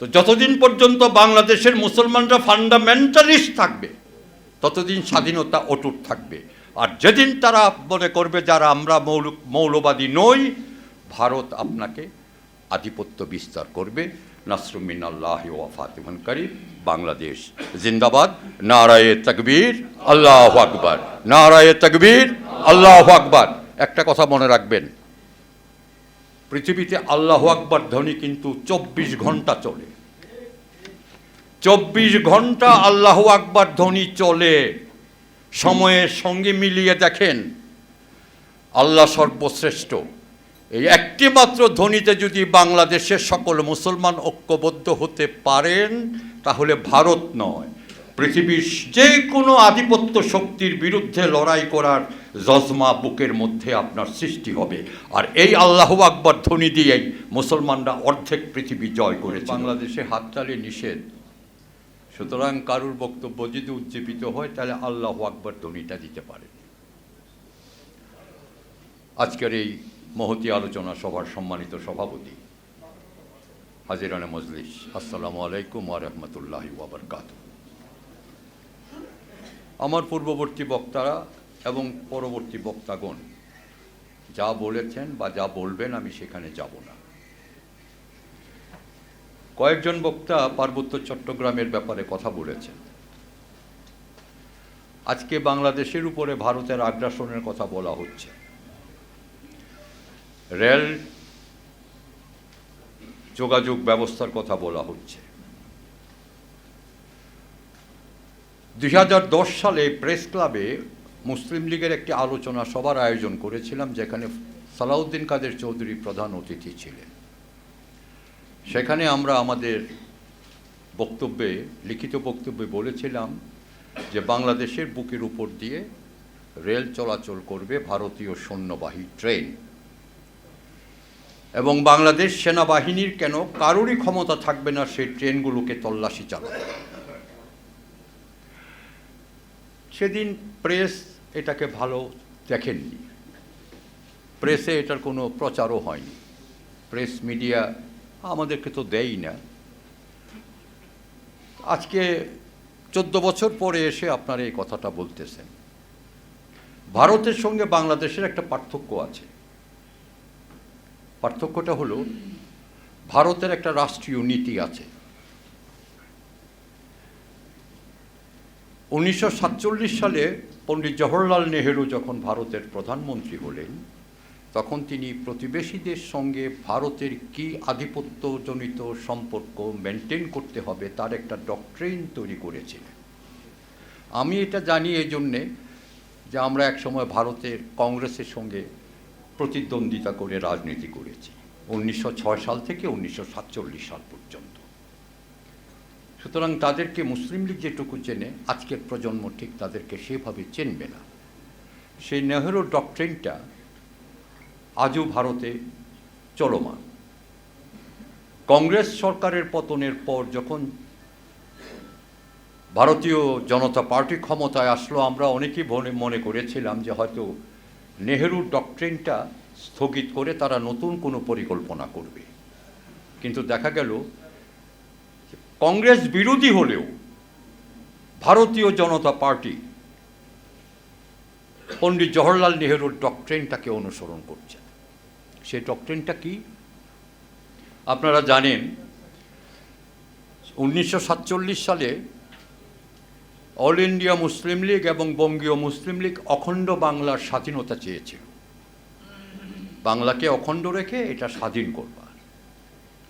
তো যতদিন পর্যন্ত বাংলাদেশের মুসলমানরা ফান্ডামেন্টালিস্ট থাকবে, ততদিন স্বাধীনতা অটুট থাকবে। আর যেদিন তারা মনে করবে যারা আমরা মৌল, মৌলবাদী নই, ভারত আপনাকে আধিপত্য বিস্তার করবে। নাসরুমিন আল্লাহ ওয়াফাতিমান করিম, বাংলাদেশ জিন্দাবাদ। নারায়ে তকবীর, আল্লাহ আকবর। নারায়ে তকবীর, আল্লাহ আকবর। একটা কথা মনে রাখবেন পৃথিবীতে আল্লাহ আকবর ধ্বনি কিন্তু চব্বিশ ঘণ্টা চলে। চব্বিশ ঘণ্টা আল্লাহ আকবর ধ্বনি চলে। সময়ের সঙ্গে মিলিয়ে দেখেন, আল্লাহ সর্বশ্রেষ্ঠ। এই একটি মাত্র ধ্বনিতে যদি বাংলাদেশের সকল মুসলমান ঐক্যবদ্ধ হতে পারেন, তাহলে ভারত নয়। পৃথিবীর যে কোনো আধিপত্য শক্তির বিরুদ্ধে লড়াই করার জজমা বুকের মধ্যে আপনার সৃষ্টি হবে। আর এই আল্লাহ আকবর ধ্বনি দিয়েই মুসলমানরা অর্ধেক পৃথিবী জয় করেছে বাংলাদেশে হাততালি নিষেধ। সুতরাং কারুর বক্তব্য যদি উজ্জীবিত হয়, তাহলে আল্লাহ আকবর ধ্বনিটা দিতে পারে। আজকের এই মহতি আলোচনা সভার সম্মানিত সভাপতি, হাজিরানে মজলিস। আসসালামু আলাইকুম ওয়া রাহমাতুল্লাহি ওয়া বারাকাতুহু। আমার পূর্ববর্তী বক্তারা এবং পরবর্তী বক্তাগণ, যা বলেছেন বা যা বলবেন আমি সেখানে যাব না। কয়েকজন বক্তা পার্বত্য চট্টগ্রামের ব্যাপারে কথা বলেছেন। আজকে বাংলাদেশের উপরে ভারতের আগ্রাসনের কথা বলা হচ্ছে। রেল যোগাযোগ ব্যবস্থার কথা বলা হচ্ছে। দুই হাজার দশ সালে প্রেস ক্লাবে মুসলিম লীগের একটি আলোচনা সভার আয়োজন করেছিলাম, যেখানে সালাউদ্দিন কাদের চৌধুরী প্রধান অতিথি ছিলেন। সেখানে আমরা আমাদের বক্তব্যে, লিখিত বক্তব্যে বলেছিলাম যে বাংলাদেশের বুকের উপর দিয়ে রেল চলাচল করবে ভারতীয় সৈন্যবাহী ট্রেন। এবং বাংলাদেশ সেনাবাহিনীর কেন কারোরই ক্ষমতা থাকবে না, সেই ট্রেনগুলোকে তল্লাশি চালাবে। সেদিন প্রেস এটাকে ভালো দেখেননি। প্রেসে এটার কোনো প্রচারও হয়নি। প্রেস মিডিয়া আমাদেরকে তো দেয়ই না। আজকে চোদ্দ বছর পরে এসে আপনারা এই কথাটা বলতেছেন। ভারতের সঙ্গে বাংলাদেশের একটা পার্থক্য আছে। পার্থক্যটা হলো, ভারতের একটা রাষ্ট্রীয় নীতি আছে। উনিশশো সাতচল্লিশ সালে পণ্ডিত জওহরলাল নেহেরু যখন ভারতের প্রধানমন্ত্রী হলেন, তখন তিনি প্রতিবেশীদের সঙ্গে ভারতের কি আধিপত্যজনিত সম্পর্ক মেনটেন করতে হবে তার একটা ডক্ট্রেন তৈরি করেছিলেন। আমি এটা জানি এই জন্যে যে আমরা একসময় ভারতের কংগ্রেসের সঙ্গে প্রতিদ্বন্দ্বিতা করে রাজনীতি করেছি, উনিশশো ছয় সাল থেকে উনিশশো সাতচল্লিশ সাল পর্যন্ত। সুতরাং তাদেরকে মুসলিম লীগ যেটুকু চেনে, আজকের প্রজন্ম ঠিক তাদেরকে সেভাবে চেনবে না। সেই নেহরুর ডক্ট্রেনটা আজও ভারতে চলমান। কংগ্রেস সরকারের পতনের পর যখন ভারতীয় জনতা পার্টি ক্ষমতায় আসলো, আমরা অনেকেই মনে মনে করেছিলাম যে হয়তো নেহেরুর ডক্ট্রেনটা স্থগিত করে তারা নতুন কোনো পরিকল্পনা করবে। কিন্তু দেখা গেল কংগ্রেস বিরোধী হলেও ভারতীয় জনতা পার্টি পণ্ডিত জওহরলাল নেহেরুর ডক্ট্রেনটাকে অনুসরণ করছে। সেই ডক্ট্রেনটা কি? আপনারা জানেন, উনিশশো সাতচল্লিশ সালে অল ইন্ডিয়া মুসলিম লীগ এবং বঙ্গীয় মুসলিম লীগ অখণ্ড বাংলার স্বাধীনতা চেয়েছিল। বাংলাকে অখণ্ড রেখে এটা স্বাধীন করবার।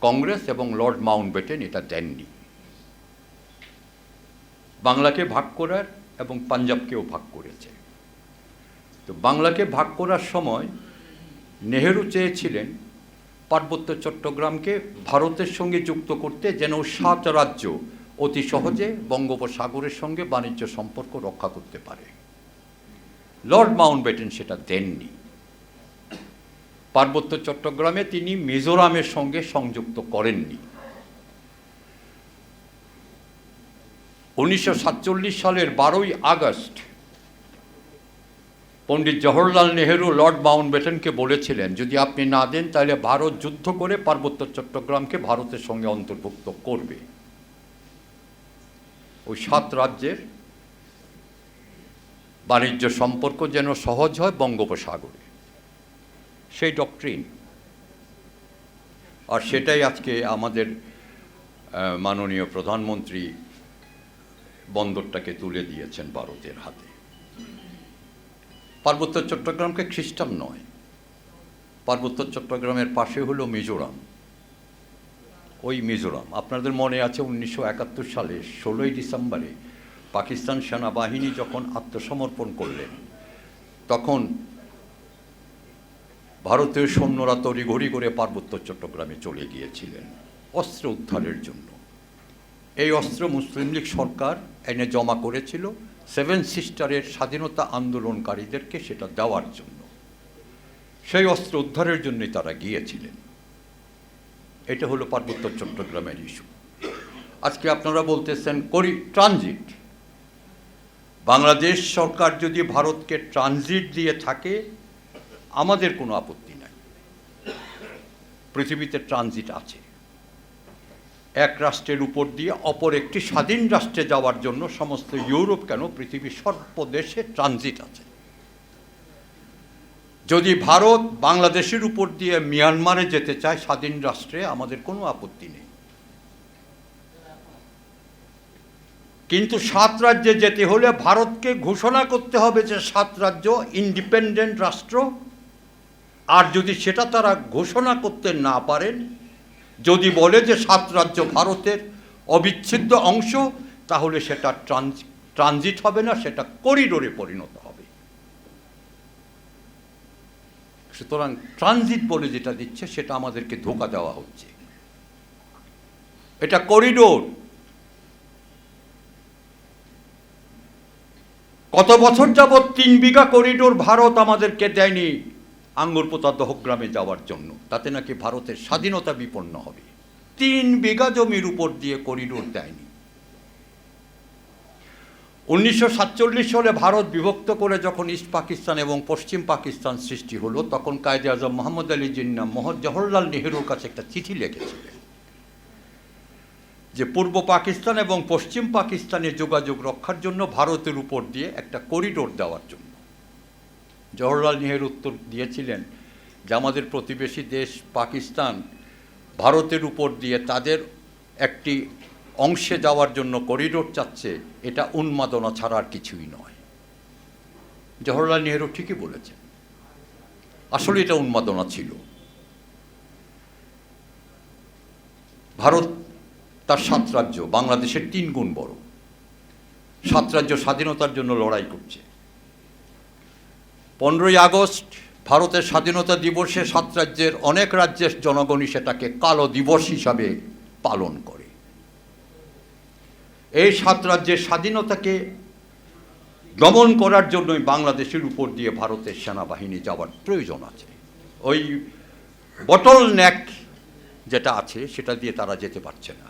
কংগ্রেস এবং লর্ড মাউন্টবেটেন এটা দেননি। বাংলাকে ভাগ করার এবং পাঞ্জাবকেও ভাগ করেছে। তো বাংলাকে ভাগ করার সময় নেহেরু চেয়েছিলেন পার্বত্য চট্টগ্রামকে ভারতের সঙ্গে যুক্ত করতে যেন সাত রাজ্য অতি সহজে বঙ্গোপসাগরের সঙ্গে বাণিজ্য সম্পর্ক রক্ষা করতে পারে। লর্ড মাউন্টবেটেন সেটা দেননি। পার্বত্য চট্টগ্রামে তিনি মিজোরামের সঙ্গে সংযুক্ত করেননি। উনিশশো সাতচল্লিশ সালের বারোই আগস্ট পণ্ডিত জওহরলাল নেহেরু লর্ড মাউন্ট বেটনকে বলেছিলেন, যদি আপনি না দেন, তাহলে ভারত যুদ্ধ করে পার্বত্য চট্টগ্রামকে ভারতের সঙ্গে অন্তর্ভুক্ত করবে। ওই সাত রাজ্যের বাণিজ্য সম্পর্ক যেন সহজ হয় বঙ্গোপসাগরে। সেই ডক্ট্রিন আর সেটাই আজকে আমাদের মাননীয় প্রধানমন্ত্রী বন্দরটাকে তুলে দিয়েছেন ভারতের হাতে। পার্বত্য চট্টগ্রামকে খ্রিস্টান নয়, পার্বত্য চট্টগ্রামের পাশে হলো মিজোরাম। ওই মিজোরাম, আপনাদের মনে আছে উনিশশো একাত্তর সালে ষোলোই ডিসেম্বরে পাকিস্তান সেনাবাহিনী যখন আত্মসমর্পণ করলেন, তখন ভারতীয় সৈন্যরা তড়িঘড়ি করে পার্বত্য চট্টগ্রামে চলে গিয়েছিলেন, অস্ত্র উদ্ধারের জন্য। এই অস্ত্র মুসলিম লীগ সরকার এনে জমা করেছিল সেভেন সিস্টারের স্বাধীনতা আন্দোলনকারীদেরকে সেটা দেওয়ার জন্য। সেই অস্ত্র উদ্ধারের জন্যই তারা গিয়েছিলেন। এটা হলো পার্বত্য চট্টগ্রামের ইস্যু। আজকে আপনারা বলতেছেন করি ট্রানজিট। বাংলাদেশ সরকার যদি ভারতকে ট্রানজিট দিয়ে থাকে, আমাদের কোনো আপত্তি নাই। পৃথিবীতে ট্রানজিট আছে। এক রাষ্ট্রের উপর দিয়ে অপর একটি স্বাধীন রাষ্ট্রে যাওয়ার জন্য সমস্ত ইউরোপ কেন পৃথিবীর সর্বদেশে ট্রানজিট আছে? যদি ভারত বাংলাদেশের উপর দিয়ে মিয়ানমারে যেতে চায়, স্বাধীন রাষ্ট্রে আমাদের কোনো আপত্তি নেই। কিন্তু সাত রাজ্যে যেতে হলে ভারতকে ঘোষণা করতে হবে যে সাত রাজ্য ইন্ডিপেন্ডেন্ট রাষ্ট্র, আর যদি সেটা তারা ঘোষণা করতে না পারেন যদি বলে যে সাত রাজ্য ভারতের অবিচ্ছেদ্য অংশ, তাহলে সেটা ট্রানজ, ট্রানজিট হবে না, সেটা করিডোরে পরিণত হবে। সুতরাং ট্রানজিট বলে যেটা দিচ্ছে, সেটা আমাদেরকে ধোকা দেওয়া হচ্ছে। এটা করিডোর। কত বছর যাবৎ তিন বিঘা করিডোর ভারত আমাদেরকে দেয়নি? আঙ্গুরপোতা দহগ্রামে যাওয়ার জন্য। তাতে নাকি ভারতের স্বাধীনতা বিপন্ন হবে। তিন বিঘা জমির উপর দিয়ে করিডোর দেয়নি। উনিশশো সাতচল্লিশ সালে ভারত বিভক্ত করে যখন ইস্ট পাকিস্তান এবং পশ্চিম পাকিস্তান সৃষ্টি হলো, তখন কায়দে আজম মোহাম্মদ আলী জিন্না মোহন জওহরলাল নেহরুর কাছে একটা চিঠি লিখেছিলেন যে, পূর্ব পাকিস্তান এবং পশ্চিম পাকিস্তানের যোগাযোগ রক্ষার জন্য ভারতের উপর দিয়ে একটা করিডোর দেওয়ার জন্য। জওহরলাল নেহেরু উত্তর দিয়েছিলেন যে আমাদের প্রতিবেশী দেশ পাকিস্তান ভারতের উপর দিয়ে তাদের একটি অংশে যাওয়ার জন্য করিডোর চাচ্ছে, এটা উন্মাদনা ছাড়া আর কিছুই নয়। জওহরলাল নেহেরু ঠিকই বলেছেন, আসলে এটা উন্মাদনা ছিল। ভারত তার সাত রাজ্য, বাংলাদেশের তিন গুণ বড়। সাত রাজ্য স্বাধীনতার জন্য লড়াই করছে। পনেরোই আগস্ট ভারতের স্বাধীনতা দিবসে সাত রাজ্যের অনেক রাজ্যের জনগণই সেটাকে কালো দিবস হিসাবে পালন করে। এই সাত রাজ্যের স্বাধীনতাকে দমন করার জন্যই বাংলাদেশের উপর দিয়ে ভারতের সেনাবাহিনী যাওয়ার প্রয়োজন আছে। ওই বটল ন্যাক যেটা আছে, সেটা দিয়ে তারা যেতে পারছে না।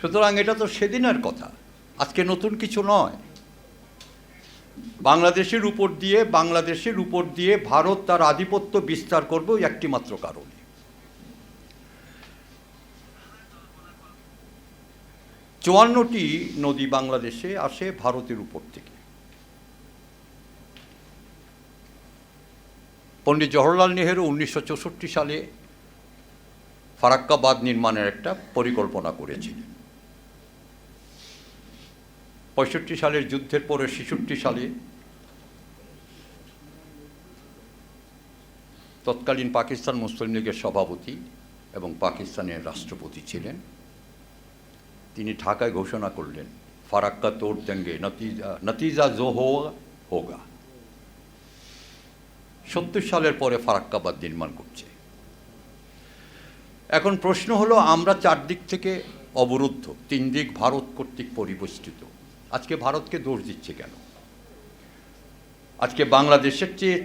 সুতরাং এটা তো সেদিনের কথা। আজকে নতুন কিছু নয়। বাংলাদেশের উপর দিয়ে, বাংলাদেশের উপর দিয়ে ভারত তার আধিপত্য বিস্তার করবে একটি মাত্র কারণে। চুয়ান্নটি নদী বাংলাদেশে আসে ভারতের উপর থেকে। পণ্ডিত জওহরলাল নেহেরু উনিশশো চৌষট্টি সালে ফারাক্কাবাদ নির্মাণের একটা পরিকল্পনা করেছিলেন। পঁয়ষট্টি সালের যুদ্ধের পরে, ছেষট্টি সালে তৎকালীন পাকিস্তান মুসলিম লীগের সভাপতি এবং পাকিস্তানের রাষ্ট্রপতি ছিলেন। তিনি ঢাকায় ঘোষণা করলেন, ফারাক্কা তোড় দেঙ্গে, নতিজা নতিজা জো হোগা। সত্তর সালের পরে ফারাক্কাবাদ নির্মাণ করছে। এখন প্রশ্ন হলো, আমরা চারদিক থেকে অবরুদ্ধ তিন দিক ভারত কর্তৃক পরিবেষ্টিত। আজকে ভারতকে দোষ দিচ্ছে কেন? আজকে বাংলাদেশের চেয়ে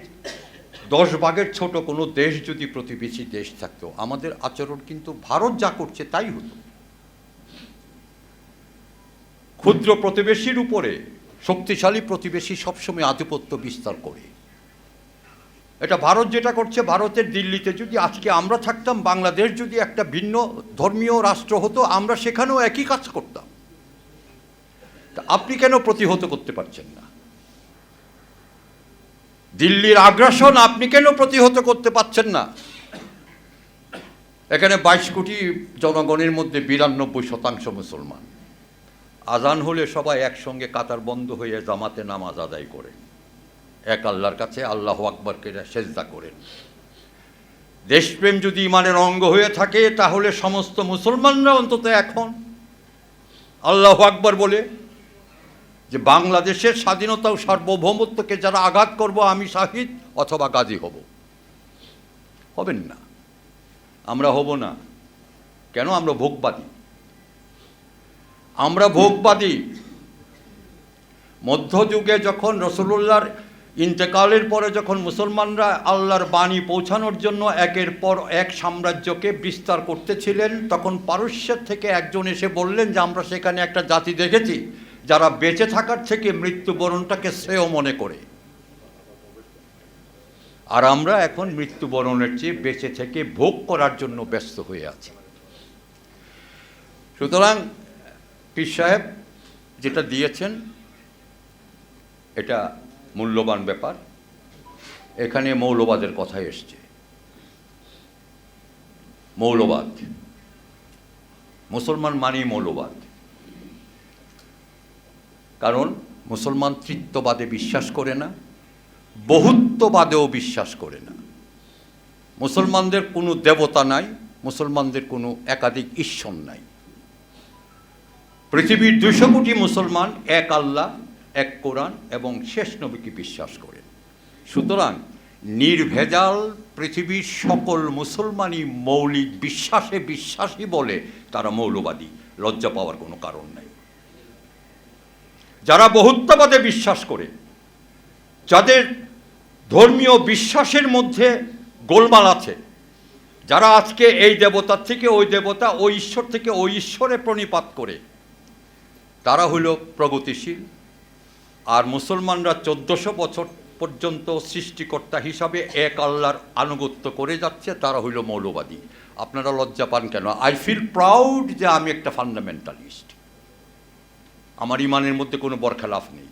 দশ ভাগের ছোট কোনো দেশ যদি প্রতিবেশী দেশ থাকতো, আমাদের আচরণ কিন্তু ভারত যা করছে তাই হতো। ক্ষুদ্র প্রতিবেশীর উপরে শক্তিশালী প্রতিবেশী সবসময় আধিপত্য বিস্তার করে। এটা ভারত যেটা করছে, ভারতের দিল্লিতে যদি আজকে আমরা থাকতাম, বাংলাদেশ যদি একটা ভিন্ন ধর্মীয় রাষ্ট্র হতো, আমরা সেখানেও একই কাজ করতাম। তা আপনি কেন প্রতিহত করতে পারছেন না? দিল্লির আগ্রাসন আপনি কেন প্রতিহত করতে পারছেন না? এখানে বাইশ কোটি জনগণের মধ্যে বিরানব্বই শতাংশ মুসলমান। আজান হলে সবাই একসঙ্গে কাতার বন্ধ হয়ে জামাতে নামাজ আদায় করেন। এক আল্লাহর কাছে আল্লাহ আকবরকে সেজদা করেন। দেশপ্রেম যদি ইমানের অঙ্গ হয়ে থাকে, তাহলে সমস্ত মুসলমানরা অন্তত এখন আল্লাহ আকবর বলে যে বাংলাদেশের স্বাধীনতা ও সার্বভৌমত্বকে যারা আঘাত করব, আমি শাহিদ অথবা গাজী হব। হবেন না। আমরা হব না। কেন আমরা ভোগবাদী? আমরা ভোগবাদী। মধ্যযুগে যখন রসুল্লাহর ইন্তেকালের পরে যখন মুসলমানরা আল্লাহর বাণী পৌঁছানোর জন্য একের পর এক সাম্রাজ্যকে বিস্তার করতেছিলেন, তখন পারস্যের থেকে একজন এসে বললেন যে, আমরা সেখানে একটা জাতি দেখেছি। যারা বেঁচে থাকার থেকে মৃত্যুবরণটাকে শ্রেয় মনে করে। আর আমরা এখন মৃত্যুবরণের চেয়ে বেঁচে থেকে ভোগ করার জন্য ব্যস্ত হয়ে আছি। সুতরাং পীর সাহেব যেটা দিয়েছেন, এটা মূল্যবান ব্যাপার। এখানে মৌলবাদের কথা এসছে। মৌলবাদ। মুসলমান মানেই মৌলবাদ। কারণ মুসলমান তৃত্ববাদে বিশ্বাস করে না, বহুত্ববাদেও বিশ্বাস করে না। মুসলমানদের কোনো দেবতা নাই, মুসলমানদের কোনো একাধিক ঈশ্বর নাই। পৃথিবীর দুশো কোটি মুসলমান, এক আল্লাহ, এক কোরআন এবং শেষ নবীকে বিশ্বাস করেন সুতরাং নির্ভেজাল পৃথিবীর সকল মুসলমানই মৌলিক বিশ্বাসে বিশ্বাসী বলে তারা মৌলবাদী, লজ্জা পাওয়ার কোনো কারণ নাই। যারা বহুত্ববাদে বিশ্বাস করে, যাদের ধর্মীয় বিশ্বাসের মধ্যে গোলমাল আছে, যারা আজকে এই দেবতার থেকে ওই দেবতা ওই ঈশ্বর থেকে ওই ঈশ্বরে প্রণিপাত করে, তারা হইল প্রগতিশীল। আর মুসলমানরা চোদ্দশো বছর পর্যন্ত সৃষ্টিকর্তা হিসাবে এক আল্লাহর আনুগত্য করে যাচ্ছে, তারা হইল মৌলবাদী। আপনারা লজ্জা পান কেন? আই ফিল প্রাউড যে আমি একটা ফান্ডামেন্টালিস্ট আমার ইমানের মধ্যে কোনো বরখেলাফ নেই।